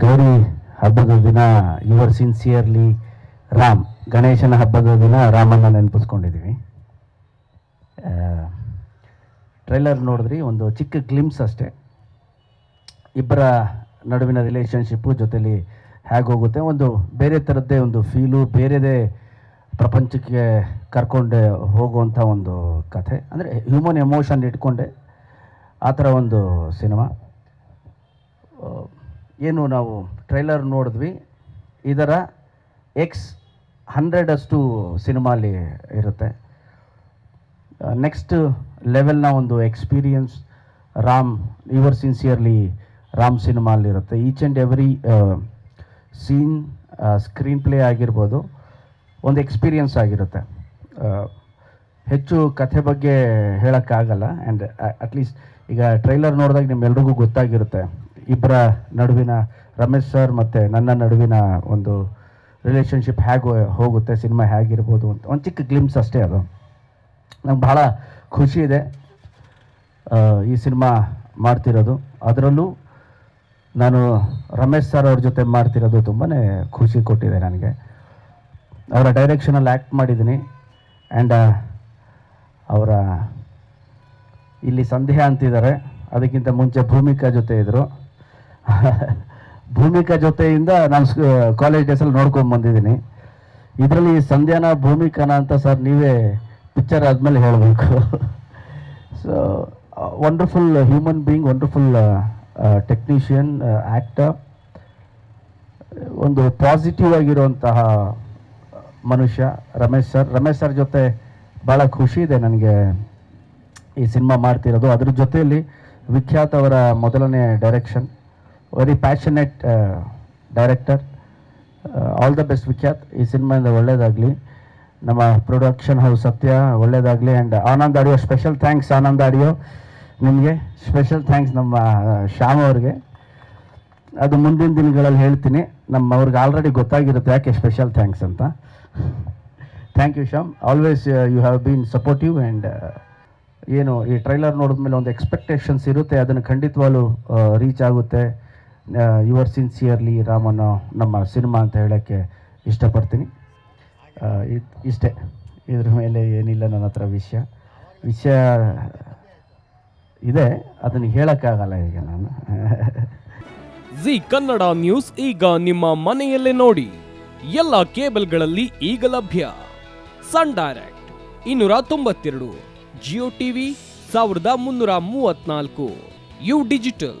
ಗೌರಿ ಹಬ್ಬದ ದಿನ, your sincerely Ram. ಗಣೇಶನ ಹಬ್ಬದ ದಿನ ರಾಮನ್ನ ನೆನಪಿಸ್ಕೊಂಡಿದ್ದೀವಿ ಟ್ರೈಲರ್ ನೋಡಿದ್ರಿ, ಒಂದು ಚಿಕ್ಕ ಗ್ಲಿಮ್ಸ್ ಅಷ್ಟೇ. ಇಬ್ಬರ ನಡುವಿನ ರಿಲೇಷನ್ಶಿಪ್ಪು ಜೊತೆಲಿ ಹೇಗೆ ಹೋಗುತ್ತೆ. ಒಂದು ಬೇರೆ ಥರದ್ದೇ ಒಂದು ಫೀಲು, ಬೇರೆದೇ ಪ್ರಪಂಚಕ್ಕೆ ಕರ್ಕೊಂಡು ಹೋಗುವಂಥ ಒಂದು ಕಥೆ. ಅಂದರೆ ಹ್ಯೂಮನ್ ಎಮೋಷನ್ ಇಟ್ಕೊಂಡೆ ಆ ಥರ ಒಂದು ಸಿನಿಮಾ. ಏನು ನಾವು ಟ್ರೈಲರ್ ನೋಡಿದ್ವಿ. ಇದರ ಎಕ್ಸ್ ಹಂಡ್ರೆಡಷ್ಟು ಸಿನಿಮಾಲಿ ಇರುತ್ತೆ. ನೆಕ್ಸ್ಟ್ ಲೆವೆಲ್ನ ಒಂದು experience Ram, your sincerely Ram ಸಿನಿಮಾಲಿ ಇರುತ್ತೆ. Each and every scene screenplay ಆಗಿರ್ಬೋದು. ಒಂದು ಎಕ್ಸ್ಪೀರಿಯನ್ಸ್ ಆಗಿರುತ್ತೆ. ಹೆಚ್ಚು ಕಥೆ ಬಗ್ಗೆ ಹೇಳೋಕ್ಕಾಗಲ್ಲ. ಆ್ಯಂಡ್ ಅಟ್ಲೀಸ್ಟ್ ಈಗ ಟ್ರೈಲರ್ ನೋಡಿದಾಗ ನಿಮ್ಮೆಲ್ರಿಗೂ ಗೊತ್ತಾಗಿರುತ್ತೆ. ಇಬ್ಬರ ನಡುವಿನ, ರಮೇಶ್ ಸರ್ ಮತ್ತು ನನ್ನ ನಡುವಿನ ಒಂದು ರಿಲೇಷನ್ಶಿಪ್ ಹೇಗೆ ಹೋಗುತ್ತೆ, ಸಿನಿಮಾ ಹೇಗಿರ್ಬೋದು ಅಂತ ಒಂದು ಚಿಕ್ಕ ಗ್ಲಿಮ್ಸ್ ಅಷ್ಟೇ ಅದು. ನಂಗೆ ಬಹಳ ಖುಷಿ ಇದೆ ಈ ಸಿನಿಮಾ ಮಾಡ್ತಿರೋದು. ಅದರಲ್ಲೂ ನಾನು ರಮೇಶ್ ಸರ್ ಅವ್ರ ಜೊತೆ ಮಾಡ್ತಿರೋದು ತುಂಬಾ ಖುಷಿ ಕೊಟ್ಟಿದೆ ನನಗೆ. ಅವರ ಡೈರೆಕ್ಷನಲ್ಲಿ ಆ್ಯಕ್ಟ್ ಮಾಡಿದ್ದೀನಿ ಆ್ಯಂಡ್ ಅವರ ಇಲ್ಲಿ ಸಂಧ್ಯಾ ಅಂತಿದ್ದಾರೆ. ಅದಕ್ಕಿಂತ ಮುಂಚೆ ಭೂಮಿಕಾ ಜೊತೆ ಇದ್ದರು ಭೂಮಿಕಾ ಜೊತೆಯಿಂದ ನಾನು ಕಾಲೇಜ್ ಡೇಸಲ್ಲಿ ನೋಡ್ಕೊಂಡು ಬಂದಿದ್ದೀನಿ. ಇದರಲ್ಲಿ ಸಂಧ್ಯಾನ ಭೂಮಿಕಾನ ಅಂತ ಸರ್ ನೀವೇ ಪಿಕ್ಚರ್ ಆದಮೇಲೆ ಹೇಳಬೇಕು. So wonderful human being wonderful technician actor ಒಂದು ಪಾಸಿಟಿವ್ ಆಗಿರುವಂತಹ ಮನುಷ್ಯ, ರಮೇಶ್ ಸರ್. ರಮೇಶ್ ಸರ್ ಜೊತೆ ಭಾಳ ಖುಷಿ ಇದೆ ನನಗೆ ಈ ಸಿನಿಮಾ ಮಾಡ್ತಿರೋದು. ಅದ್ರ ಜೊತೆಯಲ್ಲಿ ವಿಖ್ಯಾತ್ ಅವರ ಮೊದಲನೇ direction very passionate director all the best Vikhyat ಈ ಸಿನಿಮಾಯಿಂದ ಒಳ್ಳೇದಾಗಲಿ. ನಮ್ಮ ಪ್ರೊಡಕ್ಷನ್ ಹೌಸ್ ಸತ್ಯ, ಒಳ್ಳೇದಾಗಲಿ. And Anand audio special thanks Anand audio. ನಿಮಗೆ ಸ್ಪೆಷಲ್ ಥ್ಯಾಂಕ್ಸ್ ನಮ್ಮ ಶ್ಯಾಮ್ ಅವ್ರಿಗೆ. ಅದು ಮುಂದಿನ ದಿನಗಳಲ್ಲಿ ಹೇಳ್ತೀನಿ. ನಮ್ಮ ಅವ್ರಿಗೆ ಆಲ್ರೆಡಿ ಗೊತ್ತಾಗಿರುತ್ತೆ ಯಾಕೆ ಸ್ಪೆಷಲ್ ಥ್ಯಾಂಕ್ಸ್ ಅಂತ. Thank you Shyam always you have been supportive and ಏನು, ಈ ಟ್ರೈಲರ್ ನೋಡಿದ್ಮೇಲೆ ಒಂದು ಎಕ್ಸ್ಪೆಕ್ಟೇಷನ್ಸ್ ಇರುತ್ತೆ. ಅದನ್ನು ಖಂಡಿತವಾಗ್ಲೂ ರೀಚ್ ಆಗುತ್ತೆ. ಯುವರ್ ಸಿನ್ಸಿಯರ್ಲಿ ರಾಮನ ನಮ್ಮ ಸಿನಿಮಾ ಅಂತ ಹೇಳೋಕ್ಕೆ ಇಷ್ಟಪಡ್ತೀನಿ. ಇಷ್ಟೇ. ಇದ್ರ ಮೇಲೆ ಏನಿಲ್ಲ ನನ್ನ ಹತ್ರ ವಿಷಯ. ವಿಷಯ ಇದೆ, ಅದನ್ನು ಹೇಳೋಕ್ಕಾಗಲ್ಲ ಈಗ ನಾನು. ಜಿ ಕನ್ನಡ ನ್ಯೂಸ್ ಈಗ ನಿಮ್ಮ ಮನೆಯಲ್ಲೇ ನೋಡಿ. ಎಲ್ಲ ಕೇಬಲ್ಗಳಲ್ಲಿ ಈಗ ಲಭ್ಯ. ಸನ್ ಡೈರೆಕ್ಟ್ ಇನ್ನೂರ ತೊಂಬತ್ತೆರಡು, ಜಿಯೋ ಟಿವಿ ಸಾವಿರದ ಮುನ್ನೂರ ಮೂವತ್ನಾಲ್ಕು ಯು ಡಿಜಿಟಲ್.